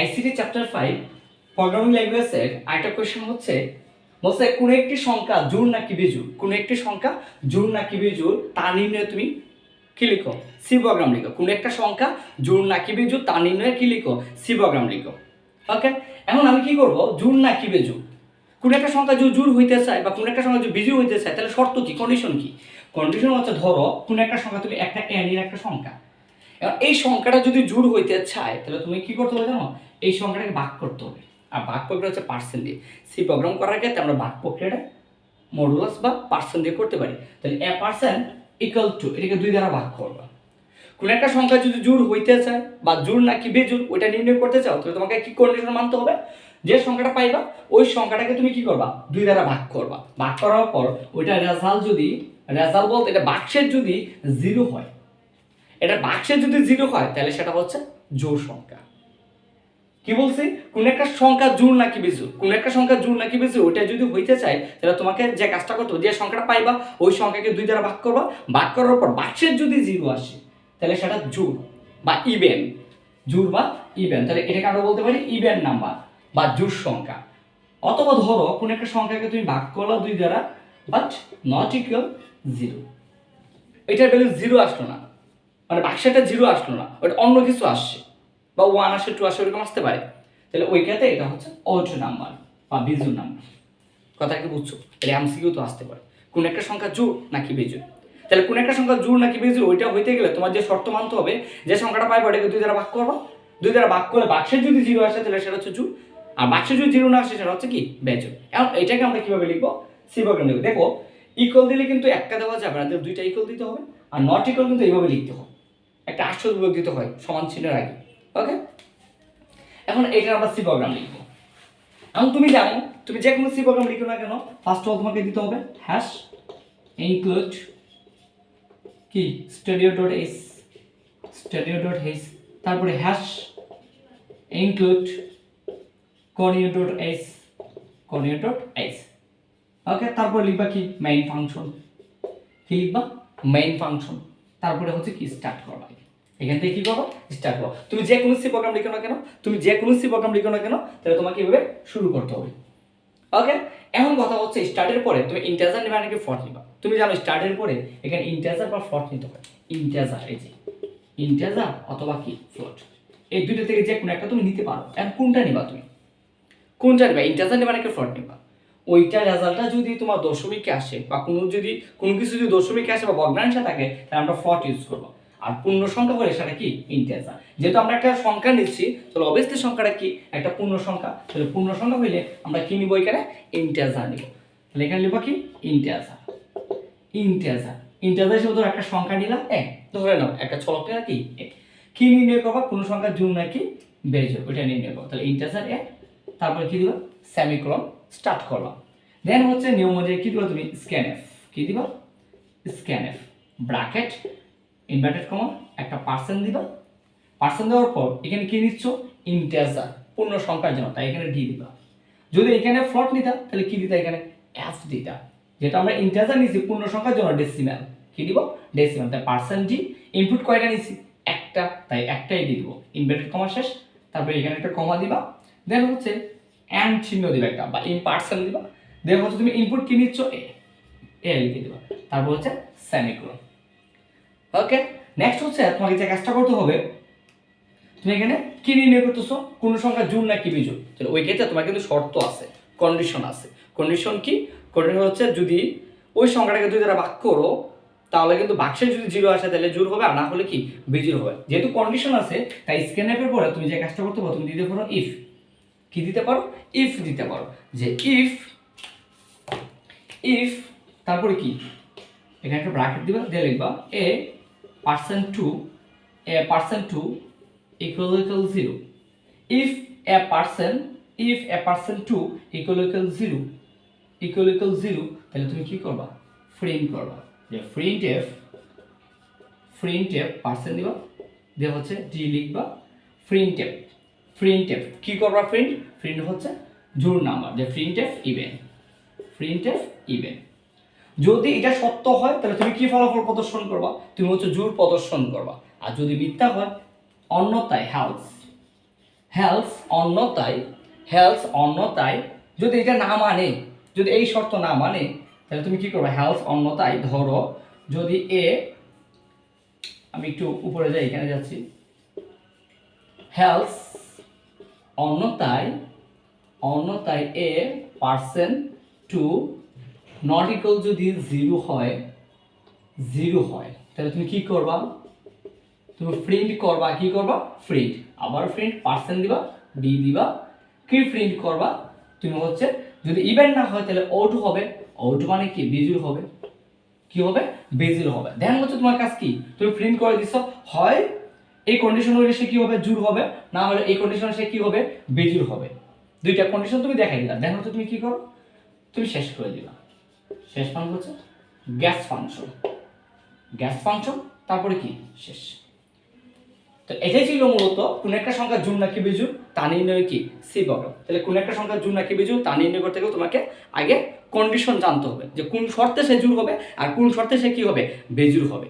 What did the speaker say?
ICT chapter five programming ল্যাঙ্গুয়েজের আরেকটা question হচ্ছে, বলছে কোনো একটি সংখ্যা জোর নাকি বেজুর কোনো একটি সংখ্যা জোর নাকি বেজুর তা নির্ণয়ে তুমি কি লিখো? সি প্রোগ্রাম লিখো। কোনো একটা সংখ্যা জোর নাকি বেজুর তা নির্ণয়ে কি লিখো? সি প্রোগ্রাম লিখো। ওকে এখন আমি কি করব? জোর নাকি বেজুর কোনো একটা সংখ্যা যদি জোর হইতে চায় বা কোনো একটা সংখ্যা যদি বিজুর হইতে চায়, তাহলে শর্ত কি? কন্ডিশন কি? কন্ডিশন হচ্ছে ধরো, কোনো একটা সংখ্যা তুমি একটা এর একটা সংখ্যা। এই সংখ্যাটা যদি জোর হইতে চায়, তাহলে তুমি কি করতে হবে জানো? এই সংখ্যাটাকে ভাগ করতে হবে। আর ভাগ প্রক্রিয়া হচ্ছে পার্সেন্ট দিয়ে সি প্রোগ্রাম করার ক্ষেত্রে আমরা ভাগ প্রক্রিয়াটা মডুলাস বা পার্সেন্ট দিয়ে করতে পারি। তাহলে এ পার্সেন্ট ইকুয়াল টু এটাকে দুই দ্বারা ভাগ করবা। কোনো একটা সংখ্যা যদি জোর হইতে চায় বা জোর নাকি বেজোর ওইটা নির্ণয় করতে চাও, তাহলে তোমাকে কি কন্ডিশন মানতে হবে? যে সংখ্যাটা পাইবা, ওই সংখ্যাটাকে তুমি কি করবা? দুই দ্বারা ভাগ করবা। ভাগ করার পর ওইটা রেজাল্ট যদি রেজাল্ট বলতে এটা বাক্সের যদি জিরো হয় এটা বাক্সের যদি জিরো হয়, তাহলে সেটা হচ্ছে জোর সংখ্যা। কি বলছি? কোন একটা সংখ্যা জোর নাকি বেজুর কোন একটা সংখ্যা জোর নাকি বেজুর ওইটা যদি হইতে চায়, তাহলে তোমাকে যে কাজটা করতে যে সংখ্যাটা পাইবা, ওই সংখ্যাকে দুই দ্বারা ভাগ করবা। ভাগ করার পর বাক্সের যদি জিরো আসে, তাহলে সেটা জোর বা ইভেন জোর বা ইভেন তাহলে এটাকে আমরা বলতে পারি ইভেন নাম্বার বা জোর সংখ্যা। অথবা ধরো, কোন একটা সংখ্যাকে তুমি ভাগ করলা দুই দ্বারা বাট নট ইকুয়াল জিরো এটার ভ্যালু জিরো আসলো না। মানে বাক্সটা জিরো আসলো না, ওটা অন্য কিছু আসছে, বা ওয়ান আসে টু আসে, ওরকম আসতে পারে। তাহলে ওই ক্ষেত্রে এটা হচ্ছে অড নাম্বার বা বিজু নাম্বার কথা কি বুঝছ? তাহলে এমসিকিউ তো আসতে পারে। কোন একটা সংখ্যা জোর নাকি বেজুর তাহলে কোন একটা সংখ্যা জোর নাকি বেজুর ওইটা হইতে গেলে তোমার যে শর্ত মানতে হবে, যে সংখ্যাটা পাইবা এটাকে দুই দ্বারা ভাগ করবা। দুই দ্বারা ভাগ করলে বাক্সের যদি জিরো আসে, তাহলে সেটা হচ্ছে জোর আর বাক্সে যদি জিরো না আসে, সেটা হচ্ছে কি? বেজুর এখন এটাকে আমরা কীভাবে লিখব? সি প্রোগ্রাম লিখব। দেখো ইকুয়াল দিলে কিন্তু একটা দেওয়া যাবে না দুইটা ইকুয়াল দিতে হবে। আর নট ইকুয়াল কিন্তু এইভাবে লিখতে হবে। একটা আশ্চর্য বিভাগ হয়, সমান চিহ্নের আগে। ওকে এখন এটা আমরা সি প্রোগ্রাম লিখব। এখন তুমি জানো, তুমি যে কোনো সি প্রোগ্রাম লিখো না কেন ফার্স্ট অফ তোমাকে দিতে হবে হ্যাশ ইনক্লুড কি? Studio dot S studio dot h তারপরে hash include conio dot S conio dot S okay তারপর লিখবা কি? মেইন ফাংশন কি লিখবা? মেইন ফাংশন তারপরে হচ্ছে কি স্টার্ট করবা। এখান থেকে কি করব স্টার্ট করো। তুমি যে কোনো সি প্রোগ্রাম লিখো না কেন? তুমি যে কোনো সি প্রোগ্রাম লিখো না কেন? তাহলে তোমাকে এভাবে শুরু করতে হবে। ওকে এখন কথা হচ্ছে স্টার্টের পরে তুমি ইন্টারজার নেবে নাকি ফর্ট নিবা? তুমি জানো স্টার্টের পরে এখানে ইন্টারজার বা ফর্ট নিতে হয় ইন্টারজার এই যে। ইন্টারজার অথবা কি? ফ্লোট এই দুটো থেকে যে কোনো একটা তুমি নিতে পারো। এখন কোনটা নিবা তুমি? কোনটা নেবা? ইন্টারজার নেবা নাকি ফ্রড নেবা? ওইটা রেজাল্টটা যদি তোমার দশমিকে আসে বা কোনো যদি কোনো কিছু যদি দশমিকে আসে বা ভগ্নাংশ থাকে, তাহলে আমরা ফ্রড ইউজ করব। আর পূর্ণ সংখ্যা হলে সেটা কি? ইন্টারজার যেহেতু আমরা একটা সংখ্যা নিচ্ছি, তাহলে অবশ্যই সংখ্যাটা কি? একটা পূর্ণ সংখ্যা তাহলে পূর্ণ সংখ্যা হইলে আমরা কি নিব এখানে? ইন্টারজার নিব। তাহলে এখানে নিব কি? ইন্টারজার ইন্টারজার ইন্টারজার হিসেবে ধরো একটা সংখ্যা নিলাম, এক। ধরে নাও, একটা নিলাম কি? এক। কি নির্ণয় করবা? কোন সংখ্যা জুম নাকি বেজ ওইটা নির্ণয় করব। তাহলে ইন্টারজার এক, তারপরে কি দিবা? সেমিক্রন স্টার্ট করবা দেন হচ্ছে নিয়ম অনুযায়ী কি দিবা তুমি? স্ক্যান এফ কি দিবা? Scan F bracket inverted comma একটা পার্সেন্ট দিবা। পার্সেন্ট দেওয়ার পর এখানে কি নিচ্ছ? ইন্টারজার পূর্ণ সংখ্যার জন্য, তাই এখানে ডি দিবা। যদি এখানে ফ্লট নিতা, তাহলে কি দিতা এখানে? এফ দিতা। যেটা আমরা ইন্টারজার নিছি, পূর্ণ সংখ্যার জন্য ডেসিম্যাল কি দিব? ডেসিম্যাল তাই পার্সেন্ট ডি ইনপুট কয়টা নিছি? একটা, তাই একটাই দিয়ে দিব। ইনভার্টেড কমা শেষ। তারপরে এখানে একটা কমা দিবা। দেন হচ্ছে অ্যান্ড চিহ্ন দিবা একটা, বা ইন পার্সেন্ট দিবা। দেন হচ্ছে তুমি ইনপুট কি নিচ্ছ? এ এ লিখে দিবা। তারপর হচ্ছে সেমিক্রন ওকে নেক্সট হচ্ছে তোমাকে যে কাজটা করতে হবে, তুমি এখানে কি নির্ণয় করতেছো? কোন সংখ্যা জুন নাকি বিজুন তাহলে ওই ক্ষেত্রে তোমার কিন্তু শর্ত আছে কন্ডিশন আছে। কন্ডিশন কি? কন্ডিশন হচ্ছে যদি ওই সংখ্যাটাকে দুই দ্বারা ভাগ করো, তাহলে কিন্তু বাক্সে যদি জিরো আসে, তাহলে জোর হবে, আর না হলে কি? বিজুর হবে। যেহেতু কন্ডিশন আছে, তাই স্ক্যানএপের পরে তুমি যে কাজটা করতে পারো, তুমি দিতে পারো ইফ কি দিতে পারো? ইফ দিতে পারো। যে ইফ ইফ তারপরে কি? এখানে একটা ব্র্যাকেট দিবা, দিয়ে লিখবা A percent two, A percent two equal equal zero. If a person if a person two equal equal zero, equal equal zero, তাহলে তুমি কি করবা? প্রিন্ট করবা। যে print F print F percent দিবা, দিয়ে হচ্ছে ডি লিখবা প্রিন্ট এফ প্রিন্ট এফ কি করবা প্রিন্ট প্রিন্ট হচ্ছে জোর নাম্বার যে print F even print F even যদি এটা সত্য হয়, তাহলে তুমি কি ফলাফল প্রদর্শন করবা? তুমি হচ্ছে জোর প্রদর্শন করবা। আর যদি মিথ্যা হয় অন্যথায় হেলস হেলস অন্যতায় হেলস অন্যতায়, যদি এটা না মানে যদি এই শর্ত না মানে তাহলে তুমি কি করবে? হেলস অন্যতায় ধরো, যদি এ আমি একটু উপরে যাই, এখানে যাচ্ছি। হেলস অন্যতায় অন্যতায় A percent two not equal যদি জিরো হয় জিরো হয়, তাহলে তুমি কি করবা? তুমি প্রিন্ট করবা, কি করবা? প্রিন্ট আবার প্রিন্ট পার্সেন্ট দিবা ডি দিবা। কি প্রিন্ট করবা? তুমি হচ্ছে, যদি ইভেন্ট না হয়, তাহলে আউট হবে। আউট মানে কি? বিজুর হবে। কি হবে? বেজির হবে। দেন হচ্ছে তোমার কাজ কি? তুমি প্রিন্ট করে দিছো। হয়, এই কন্ডিশন হলে সে কি হবে? জুর হবে। না হলে এই কন্ডিশন সে কি হবে? বেজুর হবে। দুইটা কন্ডিশন তুমি দেখাই দিলা। দেন হচ্ছে তুমি কি করো? তুমি শেষ করে দিলা। শেষ ফাংশন হচ্ছে গ্যাস ফাংশন। গ্যাস ফাংশন, তারপরে কি? শেষ। তো এটাই ছিল মূলত কোন একটা সংখ্যা জুন নাকি বিজু তা নির্ণয় কি? সি বড় তাহলে কোন একটা সংখ্যা জুন নাকি বিজু তা নির্ণয় করতে গেলে তোমাকে আগে কন্ডিশন জানতে হবে যে কোন শর্তে সে জুর হবে আর কোন শর্তে সে কি হবে? বেজুর হবে।